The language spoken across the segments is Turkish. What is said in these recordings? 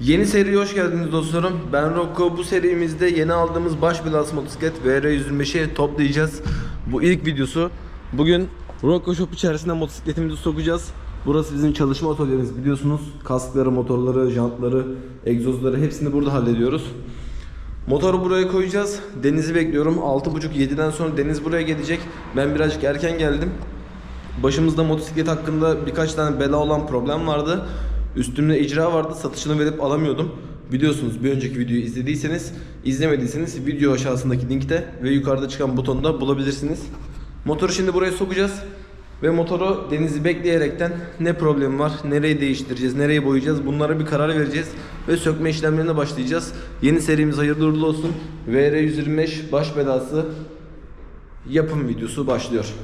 Yeni seriye hoş geldiniz dostlarım. Ben Rocco. Bu serimizde yeni aldığımız baş belası motosiklet VR125'i toplayacağız. Bu ilk videosu. Bugün Rocco Shop içerisinde motosikletimizi sokacağız. Burası bizim çalışma atölyemiz biliyorsunuz. Kaskları, motorları, jantları, egzozları hepsini burada hallediyoruz. Motoru buraya koyacağız. Deniz'i bekliyorum. 6.30-7'den sonra Deniz buraya gelecek. Ben birazcık erken geldim. Başımızda motosiklet hakkında birkaç tane bela olan problem vardı. Üstümde icra vardı. Satışını verip alamıyordum. Biliyorsunuz bir önceki videoyu izlediyseniz, izlemediyseniz video aşağısındaki linkte ve yukarıda çıkan butonda bulabilirsiniz. Motoru şimdi buraya sokacağız. Ve motoru Deniz'i bekleyerekten ne problem var, nereyi değiştireceğiz, nereyi boyayacağız bunlara bir karar vereceğiz. Ve sökme işlemlerine başlayacağız. Yeni serimiz hayırlı uğurlu olsun. VR125 baş belası yapım videosu başlıyor.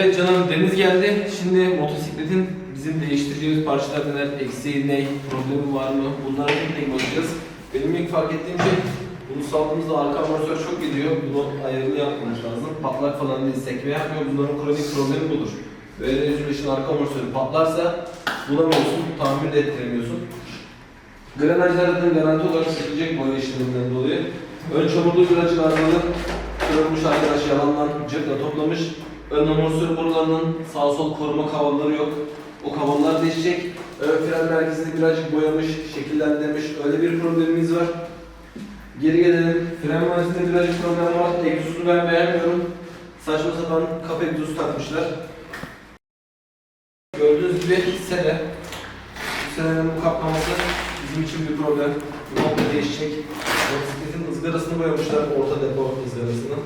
Evet canım Deniz geldi. Şimdi motosikletin bizim değiştireceğimiz parçalar neler, eksiği ne, problemi var mı? Bunlara tek tek bakacağız. Benim ilk fark ettiğim şey bunu saldığımızda arka amortisör çok gidiyor. Bunu ayarını yapmamız lazım. Patlak falan değil, sekme yapmıyor. Bunların kronik problemi budur. Böyle yüzüleşin arka amortisörü patlarsa bulamıyorsun, tamir de ettiremiyorsun. Granajlardan garanti olarak çekilecek boya işleminden dolayı. Ön çamurlu birazcık arızalı. Kırılmış arkadaş yalandan cırtla toplamış. Ön amortisör borularının sağ sol koruma kavalları yok. O kavallar değişecek. Ön fren merkezini birazcık boyamış, şekillendirmiş. Öyle bir problemimiz var. Geri gelelim. Fren merkezinde birazcık problem var. Egzozu ben beğenmiyorum. Saçma sapan kap egzozu takmışlar. Gördüğünüz gibi sele. Bu selenin bu kaplaması bizim için bir problem. Bu nokta değişecek. Motosikletin ızgarasını boyamışlar, orta depo ızgarasını.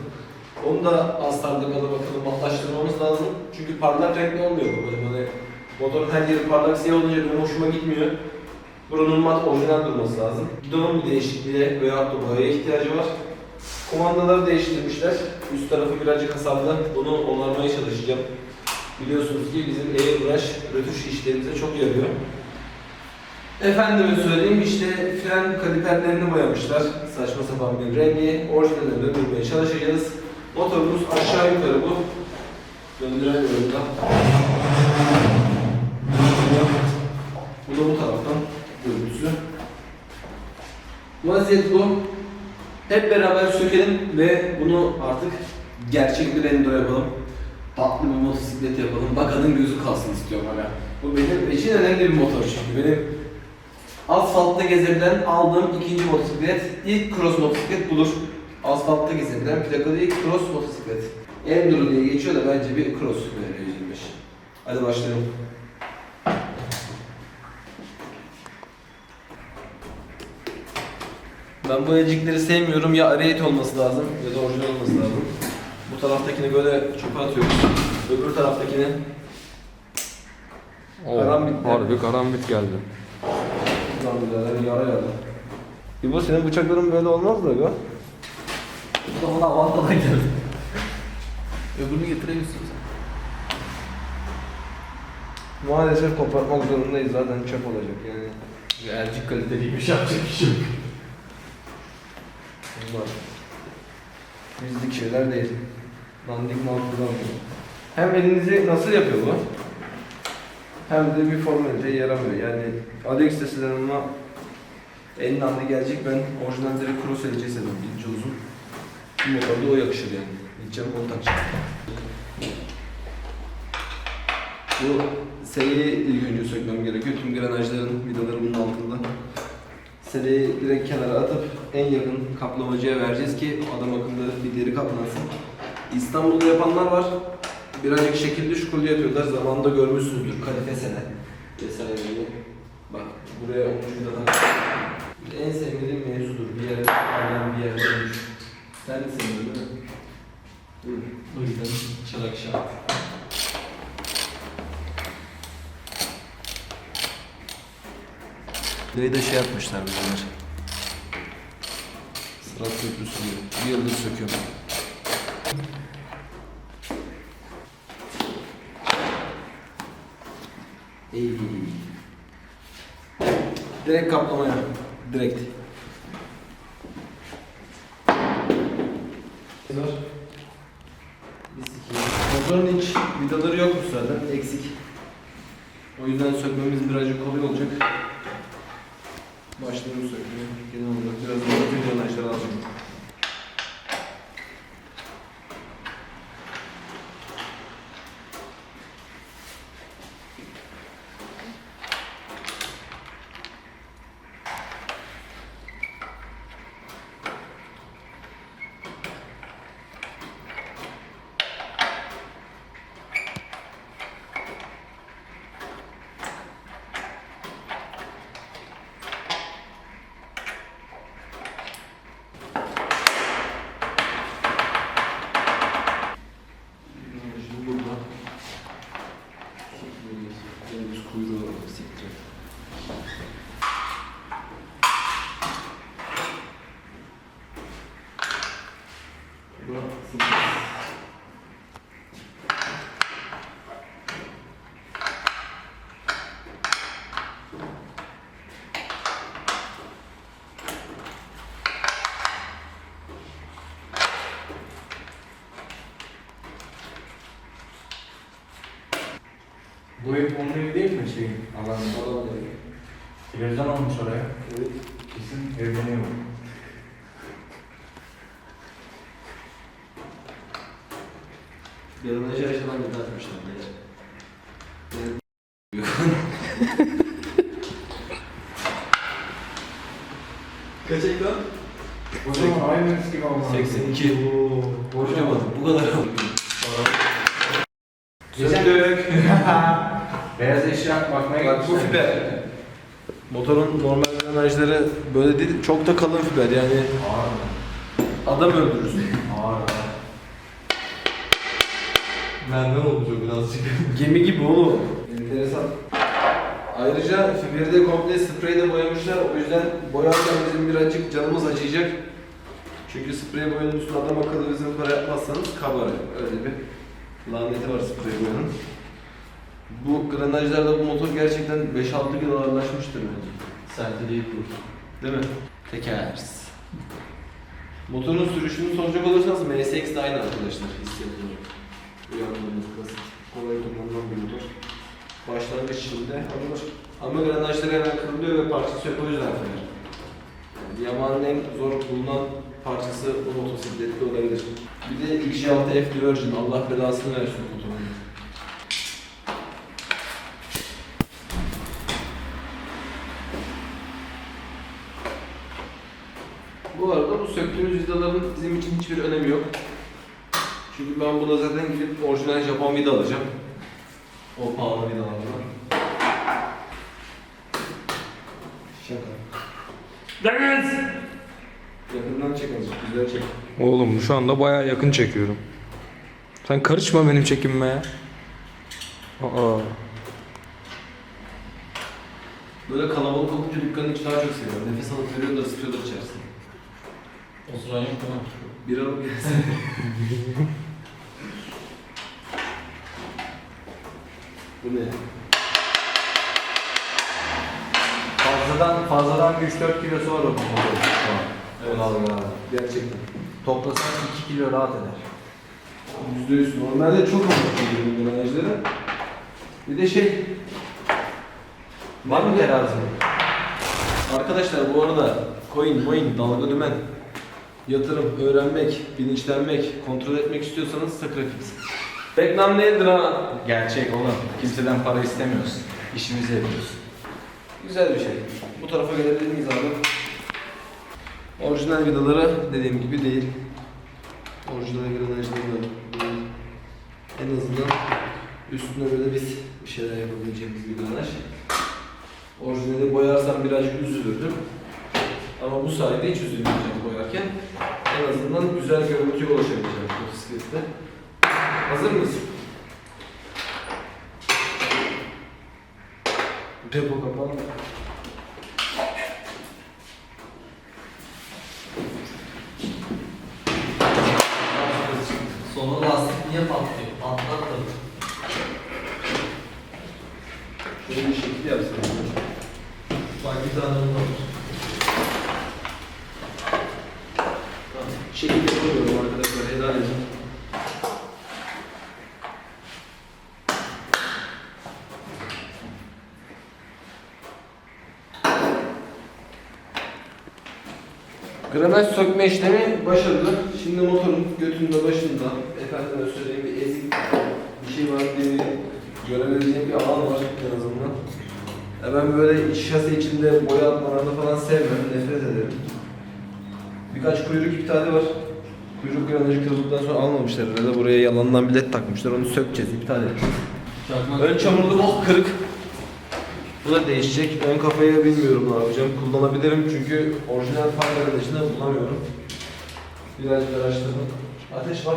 Onu da az tardık alıp bakalım matlaştırmamız lazım. Çünkü parlak renkli olmuyor bu böyle. Hani motorun her yeri parlak siyah olunca benim hoşuma gitmiyor. Buranın mat orijinal durması lazım. Gidonun bir değişikliğe veya da boyaya ihtiyacı var. Kumandaları değiştirmişler. Üst tarafı birazcık hasarlı. Bunu onarmaya çalışacağım. Biliyorsunuz ki bizim airbrush rötuş işlerimize çok yarıyor. Efendime söyleyeyim işte fren kaliperlerini boyamışlar. Saçma sapan bir rengi. Orijinaline döndürmeye çalışacağız. Motorumuz aşağı yukarı bu. Döndüremiyorum da. Bu da bu taraftan görüntüsü. Vaziyet bu. Hep beraber sökelim ve bunu artık gerçek bir endo yapalım. Tatlı bir motosiklet yapalım. Bakanın gözü kalsın istiyorum hala. Bu benim için önemli bir motor çünkü. Benim asfaltta gezebilen aldığım ikinci motosiklet. İlk cross motosiklet budur. Asfaltta gezebilen plakalı ilk cross motosiklet. Enduro diye geçiyor da bence bir cross 125. Hadi başlayalım. Ben bu elcikleri sevmiyorum. Ya arayet olması lazım ya da orijinal olması lazım. Bu taraftakini böyle çöpe atıyoruz. Öbür taraftakini Karambit Oo, harbi karambit geldi. Lan birader yara yara. İbo senin bıçakların böyle olmaz da ga. Bana avantadan geldi. Öbürünü getiremiyorsun sen. Maalesef kopartmak zorundayız zaten çöp olacak yani. Ercik kaliteliymiş yapacak bir şey yok. Bunlar bizlik şeyler değil. Dandik mal kullanmıyor. Hem elinizi nasıl yapıyor bu? Hem de bir formalite yaramıyor. Yani Alex sitesinden ama en dandik gelecek ben orijinalleri cross elce sevmem. İnce uzun. Bu motorda o yakışır yani. Gideceğim onu takacağım. Bu seleyi ilk önce sökmem gerekiyor. Tüm granajların vidaları bunun altında. Seleyi direkt kenara atıp en yakın kaplamacıya vereceğiz ki adam akıllı bir deri kaplansın. İstanbul'da yapanlar var. Birazcık şekilli şukullu yapıyorlar. Zamanında görmüşsünüzdür kalife sene vesaire. Bak buraya bir tak. En sevmediğim mevzudur. Bir yere aynen bir yerde olmuş. Sen de sevmiyorsun değil mi? Buyur. O yüzden çalak şart. Burayı da şey yapmışlar bunlar. Sırat köprüsü diyor. Bir yıldır söküyorum. Ey. Direkt kaplamaya. Direkt. Var. Bir sikeyim. Motorun iç vidaları yokmuş zaten. Eksik. O yüzden sökmemiz birazcık kolay olacak. Başlayalım sökmeye. Genel olarak biraz daha tüm yanajları alacağım. Şimdi burada. Deniz kuyruğu siktir. Bu siktir. Bu ev onun değil mi şey? Alan. Alan değil. Televizyon olmuş oraya. Evet. Kesin evleniyor. Yanına yaşanan bir atmışlar. Kaç ekran? O zaman IMAX gibi ama. 82. Oo, Kocaman. Bu kadar oldu. Geçen Beyaz eşya bakmaya Bak bu fiber. Motorun normal granajları böyle değil, çok da kalın fiber yani adam öldürürsün. Ağır ağır. Benden olmuş o birazcık. Gemi gibi oğlum. Enteresan. Ayrıca fiberi de komple spreyle boyamışlar. O yüzden boyarken bizim birazcık canımız acıyacak. Çünkü sprey boyanın üstüne adam akıllı bizim para yapmazsanız kabarır. Öyle bir laneti var sprey boyanın. Bu granajlarda bu motor gerçekten 5-6 kilo ağırlaşmıştır bence. Sence değil bu. Değil mi? Tekers. Motorun sürüşünü soracak olursanız MSX de aynı arkadaşlar olarak. Uyandırması basit. Kolay kullanılan bir motor. Başlangıç içinde alınır. Ama granajları hemen kırılıyor ve parçası yok o yüzden fener. Yani Yamaha'nın en zor bulunan parçası bu motosiklette olabilir. Bir de XJ6F Divergin. Allah belasını versin motorun. Bu arada bu söktüğümüz vidaların bizim için hiçbir önemi yok. Çünkü ben buna zaten gidip orijinal Japon vida alacağım. O pahalı vidalardan. Şaka. Deniz! Yakından çek azıcık, güzel çek. Oğlum şu anda bayağı yakın çekiyorum. Sen karışma benim çekinme ya. Aa. Böyle kalabalık olunca dükkanın içi daha çok seviyorum. Nefes alıp veriyor da ısıtıyordur içerisinde. Osuran yok mu? Bir alıp gelsin. Bu ne? Fazladan, fazladan bir 3-4 kilosu var o motorun şu an. Evet. Onu algıladım. Gerçekten. Toplasan 2 kilo rahat eder. Yüzde yüz. Normalde çok olmuş bu granajları. Bir de şey, Var mı terazi? Arkadaşlar bu arada coin, moin, dalga dümen, yatırım, öğrenmek, bilinçlenmek, kontrol etmek istiyorsanız Sakrafix. Reklam değildir ha. Gerçek oğlum. Kimseden para istemiyoruz. İşimizi yapıyoruz. Güzel bir şey. Bu tarafa gelebilir miyiz abi? Orijinal vidaları dediğim gibi değil. Orijinal da değil. En azından üstüne böyle biz bir şeyler yapabileceğimiz granaj. Orijinali boyarsam birazcık üzülürdüm. Ama bu sayede hiç üzülmeyeceğim boyarken. En azından güzel görüntüye ulaşabileceğim motosiklette. Hazır mıyız? Depo kapalı. şekil yapamıyorum arkadaşlar. Helal edin. Granaj sökme işlemi başarılı. Şimdi motorun götünde başında efendime söyleyeyim bir ezik bir şey var diye görebileceğim bir alan var en azından. Ya ben böyle şasi içinde boya atmalarını falan sevmem, nefret ederim. Birkaç kuyruk iptali var. Kuyruk granajı kırıldıktan sonra almamışlar herhalde. Buraya yalandan bir led takmışlar. Onu sökeceğiz, iptal edeceğiz. Ön çamurlu bok kırık. Bu da değişecek. Ön kafayı bilmiyorum ne yapacağım. Kullanabilirim çünkü orijinal fan granajını bulamıyorum. Birazcık araştırdım. Ateş var.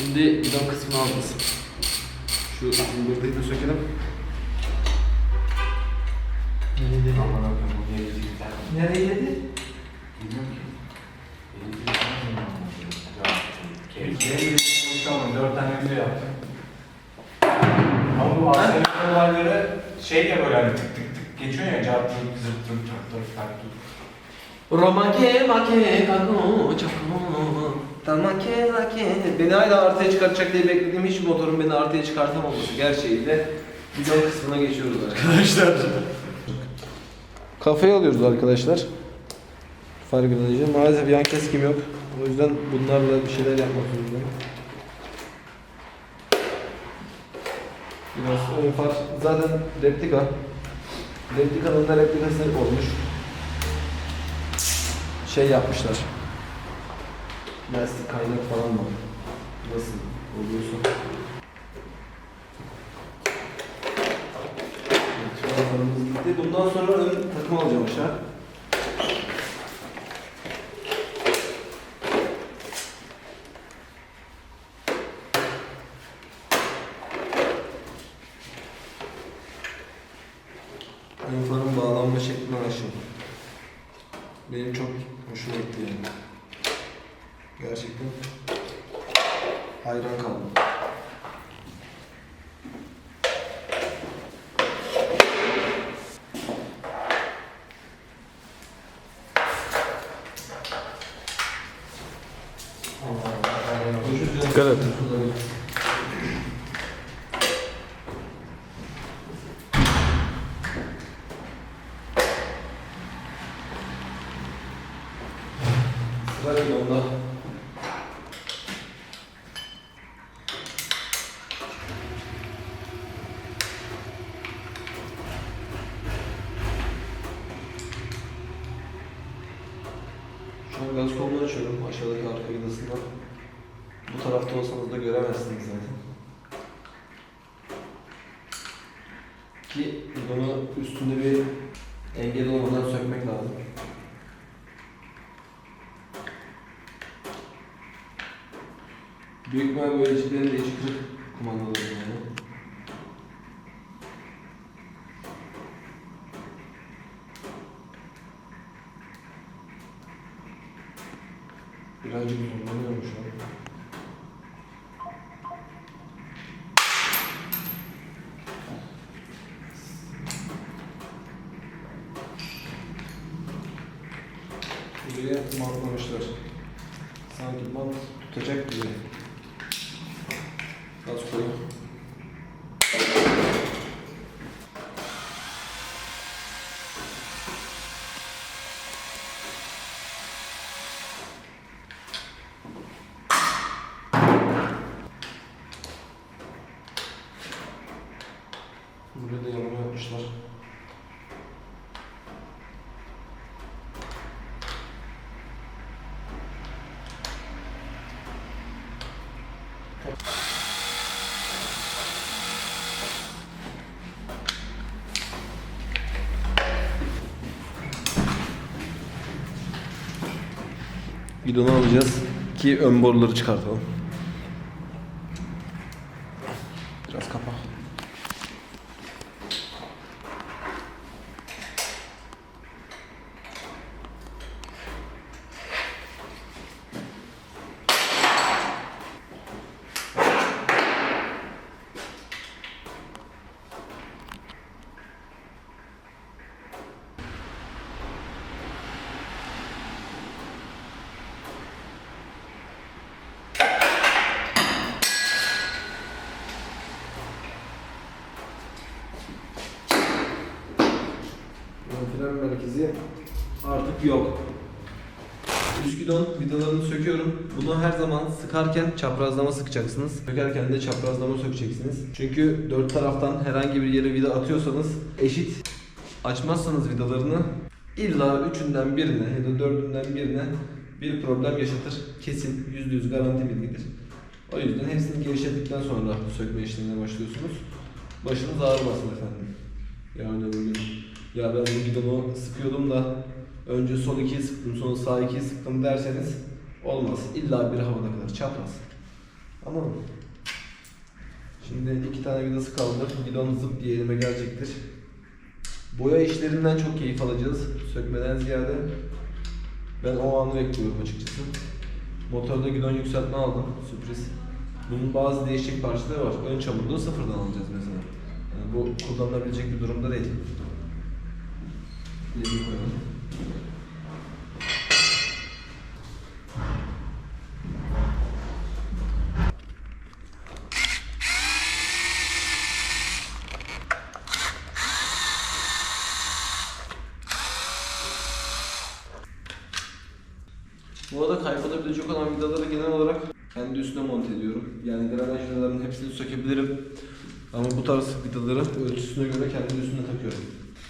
Şimdi kısmını alacağız. Şu zımbırtıyı da sökelim. Nereye dedi? Dört tane video yaptım. Ama bu ASMR olayları şey ya böyle hani tık tık tık geçiyor ya cart tık zırt tık çat tık tak tık. Romake make kako Tamake lake Beni hala artıya çıkartacak diye beklediğim hiçbir motorun beni artıya çıkartamaması gerçeğiyle Bidon kısmına geçiyoruz arkadaşlar. Kafayı alıyoruz arkadaşlar. Far granajı maalesef yan keskim yok. O yüzden bunlarla bir şeyler yapmak zorundayım. Biraz ön far zaten replika. Replikanın da replikası olmuş. Şey yapmışlar. Lastik kaynak falan var. Nasıl oluyorsa. Evet, farlarımız bitti. Bundan sonra ön takım alacağım aşağı. Ön farın bağlanma şekline aşığım. Benim çok hoşuma gitti yani. Gerçekten hayran kaldım. Dikkat et. Sıra bidonda. Şu an gaz kolunu açıyorum aşağıdaki arka vidasından. Bu tarafta olsanız da göremezsiniz zaten. Ki bunu üstünde bir engel olmadan sökmek lazım. Büyük ihtimal böyle içleri de içi kırık kumandaları yani. Birazcık zorlanıyorum şu an. Buraya mantlamışlar. Sanki mant tutacak gibi. Gaz koyayım. Buraya da yamuk yapmışlar. Gidonu alacağız ki ön boruları çıkartalım. İzi artık yok. Üst vidalarını söküyorum. Bunu her zaman sıkarken çaprazlama sıkacaksınız. Sökerken de çaprazlama sökeceksiniz. Çünkü dört taraftan herhangi bir yere vida atıyorsanız eşit açmazsanız vidalarını illa üçünden birine ya da dördünden birine bir problem yaşatır. Kesin %100 garanti bilgidir. O yüzden hepsini gevşettikten sonra sökme işlemine başlıyorsunuz. Başınız ağrımasın efendim. Yani bugün ya ben bu gidonu sıkıyordum da önce sol ikiyi sıktım sonra sağ ikiyi sıktım derseniz olmaz. İlla bir havada kadar çapraz. Tamam mı? Şimdi iki tane vidası kaldı. Gidon zıp diye elime gelecektir. Boya işlerinden çok keyif alacağız. Sökmeden ziyade ben o anı bekliyorum açıkçası. Motorda gidon yükseltme aldım. Sürpriz. Bunun bazı değişik parçaları var. Ön çamurluğu sıfırdan alacağız mesela. Yani bu kullanılabilecek bir durumda değil. Yerine koyalım. Bu arada kaybolabilecek olan vidaları genel olarak kendi üstüne monte ediyorum. Yani granaj vidalarının hepsini sökebilirim. Ama bu tarz vidaları ölçüsüne göre kendi üstüne takıyorum.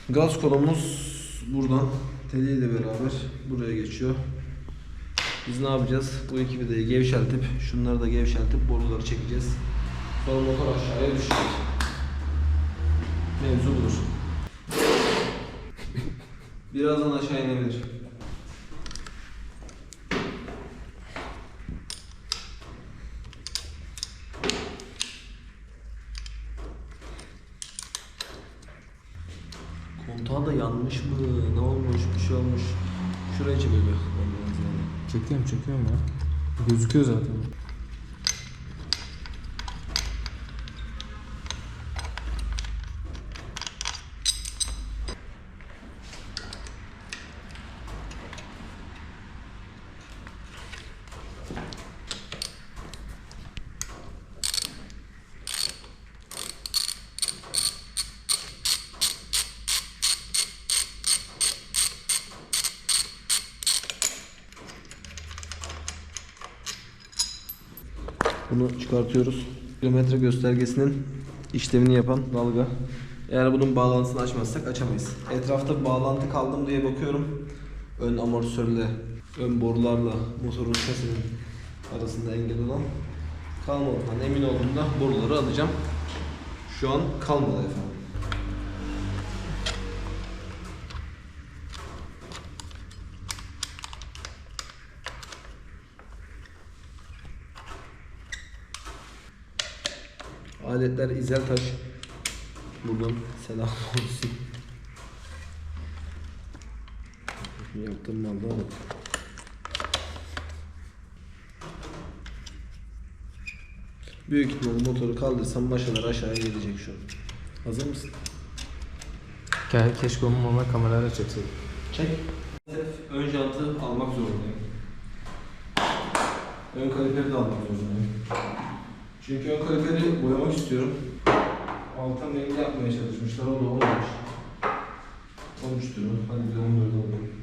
Gaz kolumuz buradan teliyle beraber buraya geçiyor. Biz ne yapacağız? Bu iki vidayı gevşeltip, şunları da gevşeltip boruları çekeceğiz. Sonra motor aşağıya düşecek. Mevzu budur. Birazdan aşağı inebilir. Kontağı da yanmış mı? Ne olmuş? Bir şey olmuş. Şuraya çekiyor. Çekiyorum ya. Gözüküyor zaten. Bunu çıkartıyoruz. Kilometre göstergesinin işlemini yapan dalga. Eğer bunun bağlantısını açmazsak açamayız. Etrafta bağlantı kaldım diye bakıyorum. Ön amortisörle, ön borularla motorun şasinin arasında engel olan kalmadığından emin olduğumda boruları alacağım. Şu an kalmadı efendim. Aletler İzel Taş. Buradan selam olsun. Yaptığım malda bak. Büyük ihtimalle motoru kaldırsam maşalar aşağıya gelecek şu an. Hazır mısın? Ke keşke onu normal kamerayla çekseydik. Çek. Ön jantı almak zorundayım. Ön kaliperi de almak zorundayım. Çünkü ön kaliperi boyamak istiyorum. Alttan rengi yapmaya çalışmışlar, o da olmamış. 13 lira, hadi bir de 14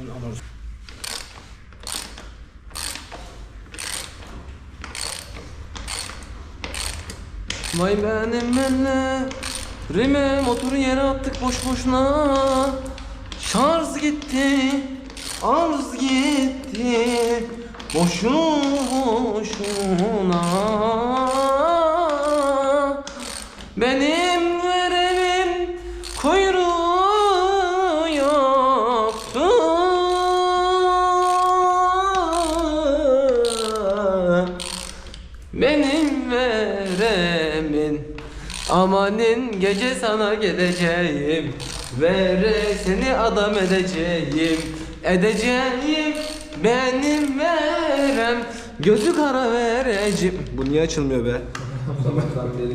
amortisör. Vay benim ellerime motoru yere attık boş boşuna Şarj gitti, arz gitti Boşu boşuna Benim Amanin gece sana geleceğim. Vere seni adam edeceğim. Edeceğim benim verem. Gözü kara vereceğim. Bu niye açılmıyor be? Sabahtan beri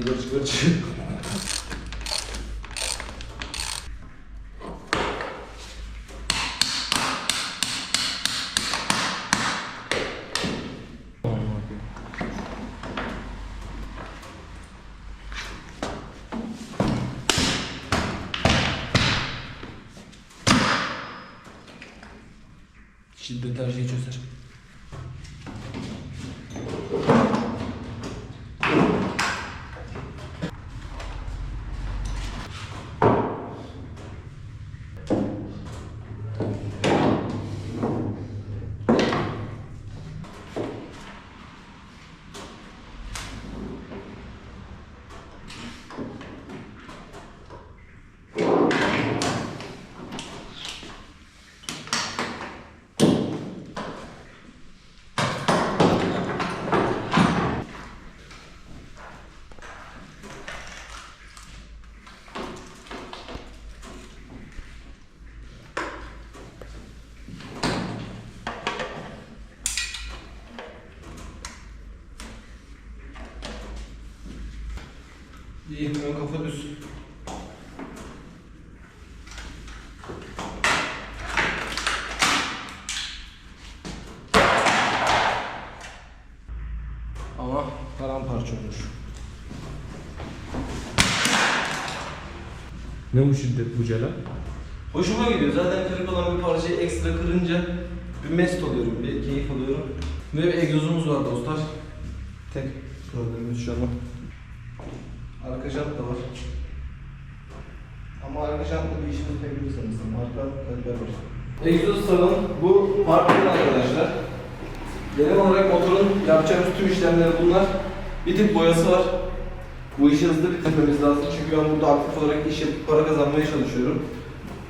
20 ön kafa düz. Ama paramparça olmuş. Ne bu şiddet bu cela? Hoşuma gidiyor. Zaten kırık olan bir parçayı ekstra kırınca bir mest oluyorum, bir keyif alıyorum. Ve bir egzozumuz var dostlar. Tek problemimiz şu an Arka da var. Ama arka jantla bir işimiz pek yok sanırsam. Arka kaliper var. Egzoz salon bu farklı arkadaşlar. Genel olarak motorun yapacağımız tüm işlemleri bunlar. Bir tık boyası var. Bu işi hızlı bitirmemiz lazım çünkü ben burada aktif olarak iş yapıp para kazanmaya çalışıyorum.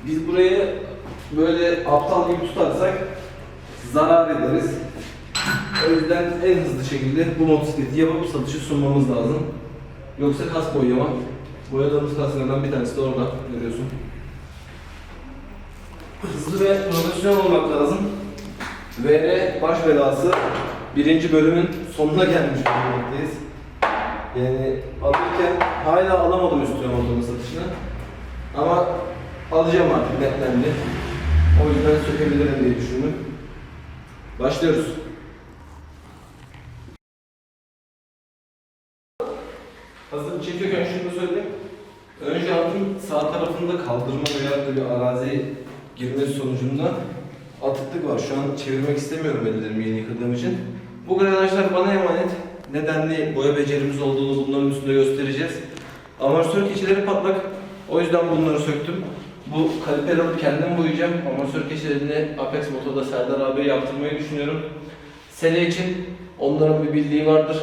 Biz burayı böyle aptal gibi tutarsak zarar ederiz. O yüzden en hızlı şekilde bu motosikleti yapıp satışı sunmamız lazım. Yoksa kas boyama. Boyadığımız kaslardan bir tanesi de orada görüyorsun. Hızlı ve profesyonel olmak lazım. VR baş belası birinci bölümün sonuna gelmiş bulunmaktayız. Yani alırken hala alamadım üstüne motorun satışını. Ama alacağım artık netlendi. O yüzden sökebilirim diye düşündüm. Başlıyoruz. Hazır çekiyorken şunu da söyleyeyim. Ön jantın sağ tarafında kaldırma veya bir arazi girmesi sonucunda atıklık var. Şu an çevirmek istemiyorum ellerimi yeni yıkadığım için. Bu granajlar bana emanet. Nedenli boya becerimiz olduğunu bunların üstünde göstereceğiz. Amortisör keçileri patlak. O yüzden bunları söktüm. Bu kaliperi alıp kendim boyayacağım. Amortisör keçilerini Apex Moto'da Serdar abiye yaptırmayı düşünüyorum. Sele için onların bir bildiği vardır.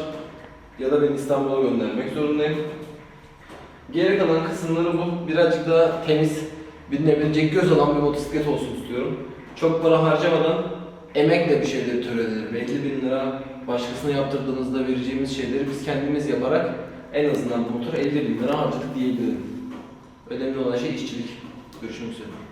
Ya da ben İstanbul'a göndermek zorundayım. Geri kalan kısımları bu. Birazcık daha temiz, binilebilecek göz alan bir motosiklet olsun istiyorum. Çok para harcamadan emekle bir şeyleri töreleri, 50 bin lira başkasına yaptırdığınızda vereceğimiz şeyleri biz kendimiz yaparak en azından bu motor 50 bin lira harcadık diyebilirim. Önemli olan şey işçilik. Görüşmek üzere.